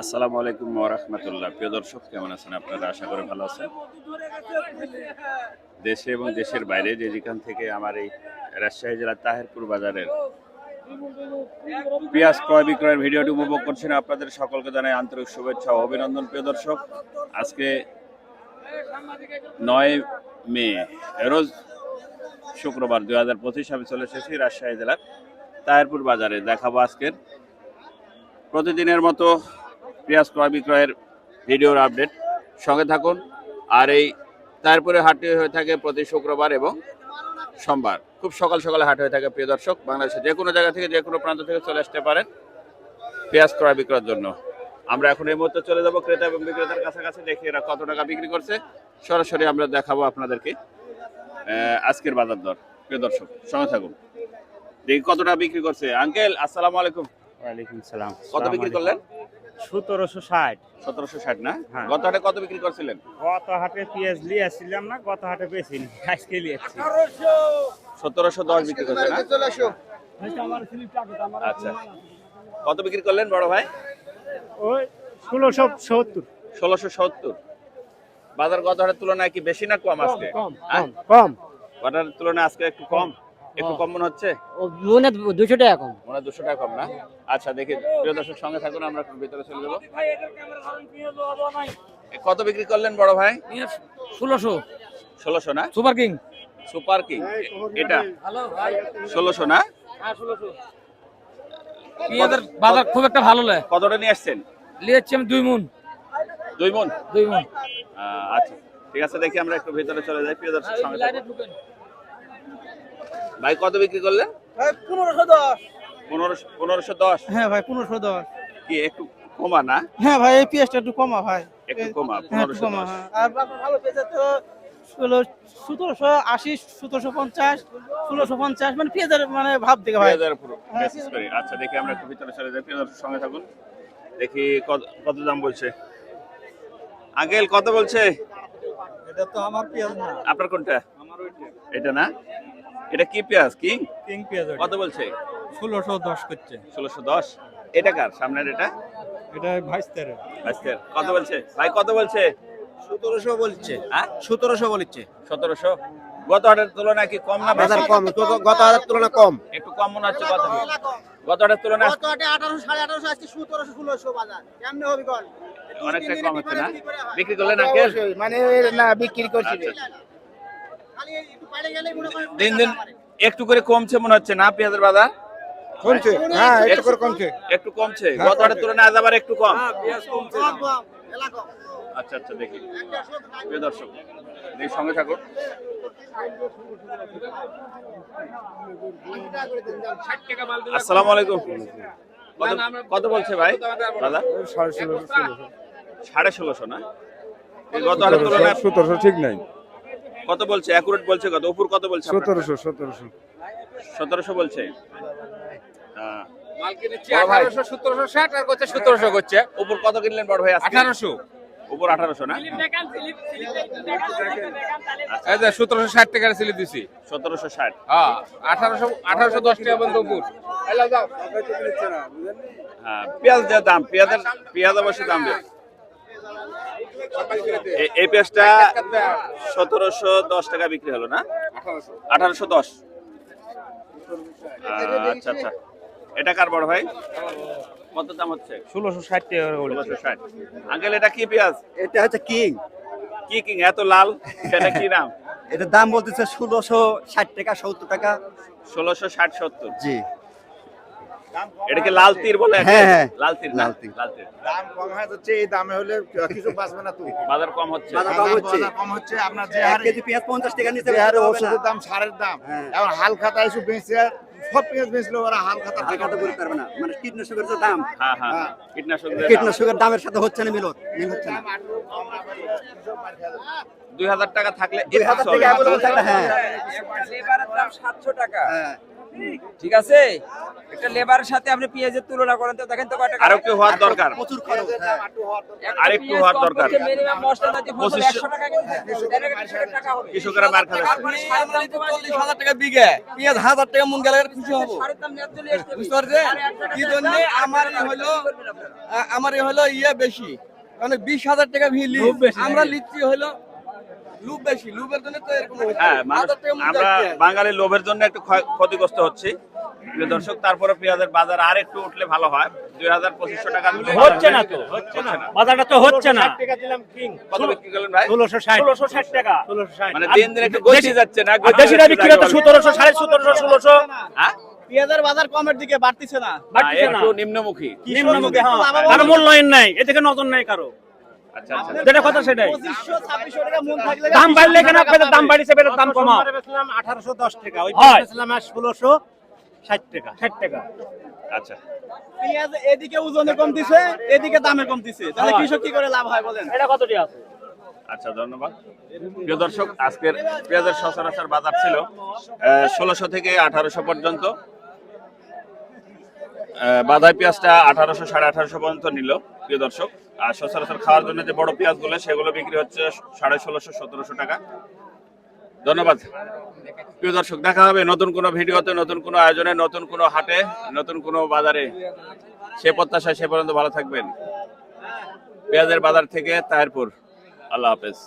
আসসালামু আলাইকুম রহমতুল্লাহ। প্রিয় দর্শক, কেমন আছেন আপনারা? আশা করে ভালো আছেন। দেশে এবং দেশের বাইরে যে যেখান থেকে আমার এই রাজশাহী জেলার তাহেরপুর বাজারের পেঁয়াজ ক্রয় বিক্রয়ের ভিডিওটি উপভোগ করছেন আপনাদের সকলকে জানাই আন্তরিক শুভেচ্ছা ও অভিনন্দন, প্রিয় দর্শক। আজকে নয় মে, রোজ শুক্রবার দুই হাজার পঁচিশ আমি চলে এসেছি রাজশাহী জেলার তাহেরপুর বাজারে দেখাবো আজকের। প্রতিদিনের মতো পেঁয়াজ ক্রয় বিক্রয়ের ভিডিওর আপডেট। সঙ্গে থাকুন। আর এই তারপরে হাটটি হয়ে থাকে প্রতি শুক্রবার এবং সোমবার। খুব সকাল সকালে হাট হয়ে থাকে, প্রিয় দর্শক বাংলাদেশে যে কোনো জায়গা থেকে, যে কোনো প্রান্ত থেকে চলে আসতে পারেন পেঁয়াজ ক্রয় বিক্রয়ের জন্য। আমরা এখন এই মুহূর্তে চলে যাব ক্রেতা এবং বিক্রেতার কাছাকাছি, দেখি এরা কত টাকা বিক্রি করছে। সরাসরি আমরা দেখাবো আপনাদেরকে আজকের বাজার দর। প্রিয় দর্শক, সঙ্গে থাকুন। দেখি কত টাকা বিক্রি করছে। আঙ্কেল আসসালামু আলাইকুম। ওয়ালাইকুম সালাম। কত বিক্রি করলেন? সতেরোশো ষাট। সতেরোশো ষাট না? হ্যাঁ। গত হাটে কত বিক্রি করছিলেন? গত হাটে পেঁয়াজ নিয়ে আসছিলাম না গত হাটে আজকে নিয়েছি সতেরোশো। দশ বিক্রি করছে না? আচ্ছা কত বিক্রি করলেন বড় ভাই? ওই ষোলোশো সত্তর। ষোলোশো সত্তর। বাজার গত হাটের তুলনায় কি বেশি না কম আজকে? কম কম গত হাটের তুলনায় আজকে একটু কম? একটু কম মনে হচ্ছে? ও মনে দুশো টাকা কম। মনে দুশো টাকা কম না? আচ্ছা দেখি প্রিয় দর্শক সঙ্গে থাকুন আমরা একটু ভিতরে চলে যাব। কত বিক্রি করলেন বড় ভাই? ষোলোশো। ষোলোশো না? Super king. Super king. এটা? ষোলোশো না? পেঁয়াজের বাজার খুব একটা ভালো নয়। কতটা নিয়ে আসছেন? লিয়েছি আমি দুই মুন। দুই মন? দুই মুন। আচ্ছা ঠিক আছে দেখি আমরা একটু ভিতরে চলে যাই প্রিয় দর্শক সঙ্গে। ভাই কত বিক্রি করলেন? পনেরোশো দশ। পনেরোশো পনেরোশো দশ? হ্যাঁ ভাই পনেরোশো দশ। কি একটু কমা না? হ্যাঁ ভাই এই পেঁয়াজটা একটু কমা ভাই। একটু কমা হ্যাঁ পনেরোশো কমা হ্যাঁ। আর ভালো পেঁয়াজ তো ষোলো সতেরোশো আশি সতেরোশো পঞ্চাশ ষোলোশো পঞ্চাশ মানে পেঁয়াজের মানে ভাব থেকে ভাই। পেঁয়াজের করে। আচ্ছা দেখি আমরা একটু ভিতরে চলে যাই দর্শক সঙ্গে থাকুন। দেখি কত কত দাম বলছে। আঙ্কেল কত বলছে? এটা তো আমার পেঁয়াজ না। আপনার কোনটা? আমার এটা না? এটা কি পেঁয়াজ কিং? কিং পেঁয়াজ কত বলছে? ষোলোশো দশ করছে। ষোলোশো দশ। এটা কার? সামনের এটা? এটা ভাইস্তার আজকের কত বলছে? ভাই কত বলছে? সতেরোশো বলছে। হ্যাঁ? সতেরোশো বলছে। সতেরোশো? গত হাটের তুলনায় কি কম না বেশি? কম। গত হাজার তুলনা কম। একটু কম মনে হচ্ছে গত গত হাটের তুলনায় গত হাটে আঠারোশো সাড়ে আঠারোশো আজকে সতেরোশো ষোলোশো বাজার। কেমনে হবে অনেকটা কম হচ্ছে না? বিক্রি করলেন আঙ্কেল? মানে না বিক্রি করছি দিন দিন একটু করে কমছে মনে হচ্ছে না পেঁয়াজের বাজার? কমছে। হ্যাঁ একটু করে কমছে। একটু কমছে। গত হাটের তুলনায় আজ আবার একটু কম। কম আচ্ছা আচ্ছা দেখি। প্রিয় দর্শক দেখি সঙ্গে থাকুন। আসসালামু আলাইকুম। কত- বলছে ভাই? দাদা? সাড়ে ষোলোশো না? এই গত তুলনায় সতেরোশো ঠিক নাই। কত বলছে? অ্যাকুরেট বলছে কত? উপর কত বলছে? সতেরোশো সতেরোশো। সতেরোশো বলছে? হ্যাঁ। উপর কত কিনলেন বড় ভাই? আঠারোশো। উপর আঠারোশো না? এই যে সতেরোশো ষাট টাকার সিলি দিছি। সতেরোশো ষাট। হ্যাঁ আঠারোশো আঠারোশো দশ টাকা বন্ধ উপর হ্যাঁ পেঁয়াজ দাম পেঁয়াজের পেঁয়াজ অবশ্যই দাম দেয় এই পেঁয়াজটা সতেরোশো দশ টাকা বিক্রি হলো না? আঠারোশো দশ। আচ্ছা আচ্ছা। এটা কার বড় ভাই? কত দাম হচ্ছে? ষোলোশো ষাট টাকা ষোলোশো ষাট। আঙ্কেল এটা কি পেঁয়াজ? এটা হচ্ছে কিং। কি কিং? এত লাল? সেটা কি নাম এটার দাম বলতেছে ষোলোশো ষাট টাকা সত্তর টাকা। ষোলোশো ষাট সত্তর। জি। এটা কি লাল তীর বলে হ্যাঁ, হ্যাঁ। লাল তীর লাল তীর। লাল তীর। দাম কম হয় হচ্ছে এই দামে হলে কিছু বাঁচবে না তুই বাজার কম হচ্ছে। বাজার কম হচ্ছে। কম হচ্ছে আপনার যে হারে কেজি পেঁয়াজ পঞ্চাশ টাকা নিচে হারে। ওষুধের দাম সারের দাম। হ্যাঁ। এখন হাল খাতা এসব বেঁচে সব পেঁয়াজ বেঁচলো ওরা হাল খাতা হাল খাতা করতে পারবে না। মানে কীটনাশকের যে দাম। হ্যাঁ হ্যাঁ কীটনাশক কীটনাশকের দামের সাথে হচ্ছে না মিলত মিল হচ্ছে না। দুই হাজার টাকা থাকলে দুই হাজার টাকা হ্যাঁ। লেবারের দাম সাতশো টাকা। হ্যাঁ। ঠিক আছে? একটা লেবারের সাথে আপনি পেঁয়াজের তুলনা করেন তো দেখেন তো কয় টাকা আর একটু হওয়ার দরকার। প্রচুর খরচ। হ্যাঁ। একটা হওয়ার দরকার। ফসল পঁচিশশো- 100 টাকা হবে। কৃষকেরা মার দিতে হবে। টাকা বিঘে। পেঁয়াজ হাজার টাকা মন গেলে খুশি হব। বুঝতে পারছেন? আরে কি জন্যে আমার হলো আমার হলো ইয়ে বেশি। মানে বিশ হাজার টাকা ভিলি আমরা লিচ্ছি হলো লুপ বেশি লুপের জন্য তো এরকম হ্যাঁ টাকা আমরা। বাঙালি লোভের জন্য একটু ক্ষতিগ্রস্ত হচ্ছি। প্রিয় দর্শক তারপরে পেঁয়াজের বাজার আর একটু উঠলে ভালো হয়। দুই হাজার পঁচিশশো টাকা দিলে হচ্ছে না তো হচ্ছে না। বাজারটা তো হচ্ছে না। কত বিক্রি করলেন ভাই? ষোলোশো ষাট। ষোলোশো ষাট টাকা। ষোলোশো ষাট। মানে দিন দিন একটু গতি যাচ্ছে না? দেশিরা বিক্রি হতো সতেরোশো সাড়ে সতেরোশো ষোলোশো। হ্যাঁ পেঁয়াজের বাজার কমের দিকে বাড়তিছে না। বাড়তিছে না। নিম্নমুখী। নিম্নমুখী হ্যাঁ। কারও মূল্যায়ন নাই এদিকে নজর নাই কারও। যেটা কথা সেটাই। পঁচিশশো ছাব্বিশশো টাকা থাকলে দাম বাড়লে কেন আপনাদের দাম বাড়িছে বেটার দাম কমাও। আঠারোশো দশ টাকা ওই। বেচলাম আর ষোলোশো ষাট টাকা। ষাট টাকা। আচ্ছা। পেঁয়াজ এদিকে ওজনে কমতিছে এদিকে দামে কমতিছে। তাহলে কৃষক কি করে লাভ হয় বলেন? এটা কতটি আছে? আচ্ছা ধন্যবাদ। প্রিয় দর্শক আজকের পেঁয়াজের সচরাচর বাজার ছিল ষোলোশো থেকে আঠারোশো পর্যন্ত। আহ, বাদাই পেঁয়াজটা আঠারোশো সাড়ে আঠারোশো পর্যন্ত নিল প্রিয় দর্শক। আর সচরাচর খাওয়ার জন্য যে বড় পেঁয়াজগুলো, সেগুলো বিক্রি হচ্ছে সাড়ে ষোলোশো, সতেরোশো টাকা। ধন্যবাদ। প্রিয় দর্শক, দেখা হবে নতুন কোনো ভিডিওতে, নতুন কোনো আয়োজনে, নতুন কোনো হাটে, নতুন কোনো বাজারে। সে প্রত্যাশায় সে পর্যন্ত ভালো থাকবেন। পেঁয়াজের বাজার থেকে তাহেরপুর। আল্লাহ হাফেজ।